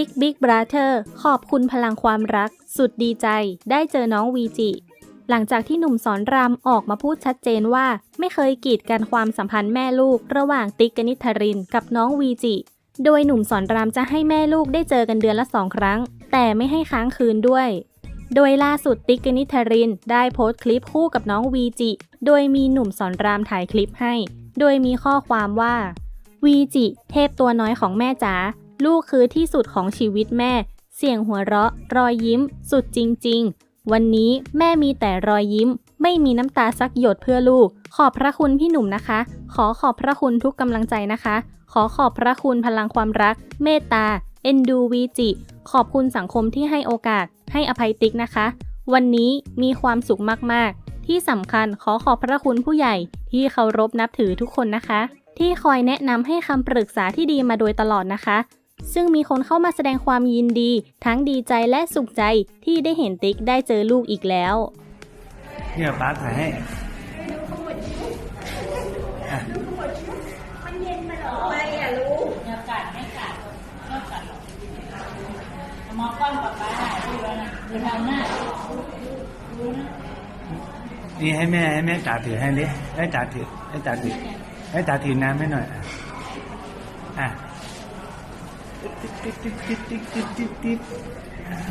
ติ๊กบิ๊กบราเธอร์ขอบคุณพลังความรัก สุดดีใจ ได้เจอน้องวีจิ หลังจากที่หนุ่มสอนรามออกมาพูดชัดเจนว่า ไม่เคยกีดกันความสัมพันธ์แม่ลูก ระหว่างติ๊กกนิษฐรินกับน้องวีจิ โดยหนุ่มสอนรามจะให้แม่ลูกได้เจอกันเดือนละสองครั้ง แต่ไม่ให้ค้างคืนด้วย โดยล่าสุดติ๊กกนิษฐรินได้โพสต์คลิปคู่กับน้องวีจิ โดยมีหนุ่มสอนรามถ่ายคลิปให้ โดยมีข้อความว่าวีจิ เทพตัวน้อยของแม่จ๋า ลูกคือที่สุดของชีวิตแม่ เสียงหัวเราะ รอยยิ้ม สุดจริง ๆ วันนี้แม่มีแต่รอยยิ้ม ไม่มีน้ำตาสักหยดเพื่อลูก ขอบพระคุณพี่หนุ่มนะคะ ขอขอบพระคุณทุกกำลังใจนะคะ ขอขอบพระคุณพลังความรัก เมตตา เอ็นดูวีจิ ขอบคุณสังคมที่ให้โอกาส ให้อภัยติ๊กนะคะ วันนี้มีความสุขมากๆ ที่สำคัญขอขอบพระคุณผู้ใหญ่ ที่เคารพนับถือทุกคนนะคะ ที่คอยแนะนำให้คำปรึกษาที่ดีมาโดยตลอดนะคะ ซึ่งมีคนเข้ามาแสดงความยินดี ทั้งดีใจและสุขใจที่ได้เห็นติ๊กได้เจอลูกอีกแล้วเนี่ยป้าถ่ายให้อะอย่ากัดไม่กัดไม่กัดหรอกมองกล้องกับป้าดูแล้วนะดูทางหน้าดูนะนี่ให้แม่ให้แม่จ๋าถือให้ดิให้จ๋าถือให้จ๋าถือให้จ๋าถือน้ำให้หน่อย อะ อะติ๊ดติ๊ดติ๊ดติ๊ดติ๊ดติ๊ดติ๊ดโ